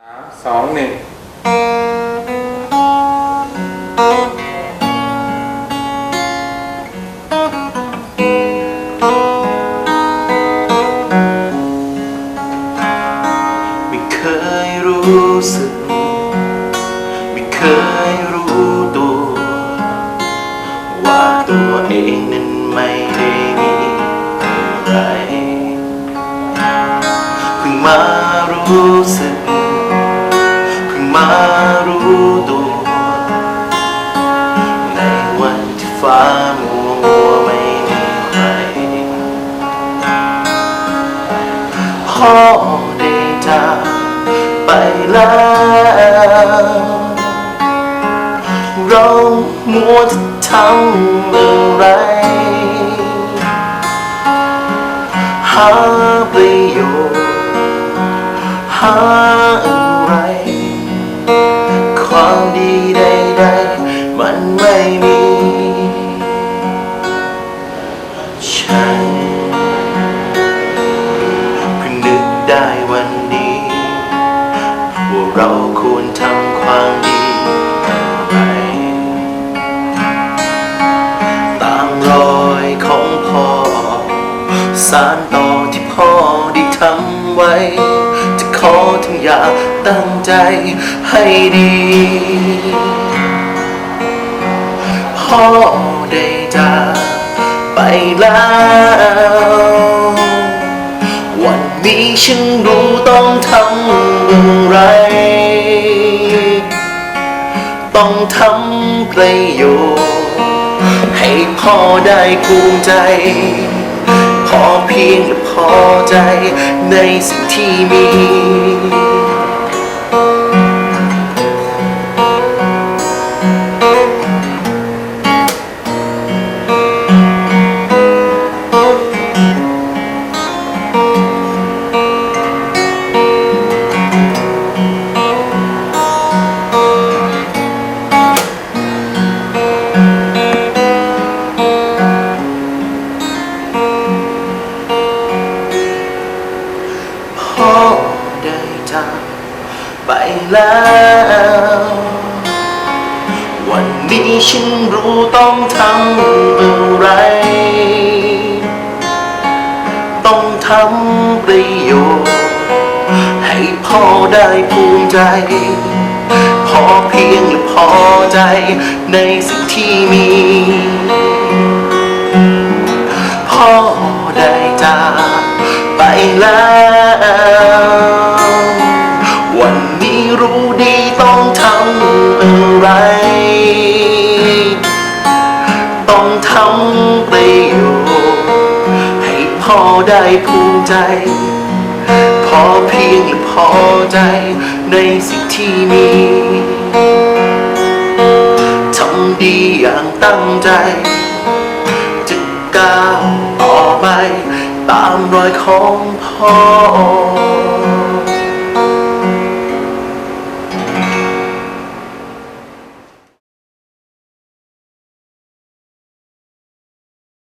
สามสองหนึ่งไม่เคยรู้สึก ไม่เคยรู้ตัว ว่าตัวเองนั้นไม่ได้มีอะไรเพิ่งมารู้สึก พ่อได้จากไปแล้วเรามัวจะทำ เราควรทำความดีอะไรตามรอยของพ่อ สารต่อที่พ่อได้ทำไว้ จะขอทุกอย่างตั้งใจให้ดี พ่อได้จากไปแล้ว นี้ฉันรู้ต้องทำอะไร ต้องทำประโยชน์ให้พ่อได้ภูมิใจ พอเพียงและพอใจในสิ่งที่มี ไปแล้ว วันนี้ฉันรู้ต้องทำอะไร ต้องทำประโยชน์ ให้พ่อได้ภูมิใจ พอเพียงและพอใจในสิ่งที่มี พ่อได้จากไปแล้วำประโยชน์ให้พ่อได้ภูมิใจ พอเพียงและพอใจในสิ่งที่มีทำดีอย่างตั้งใจ จะก้าวต่อไป ตามรอยของพ่อ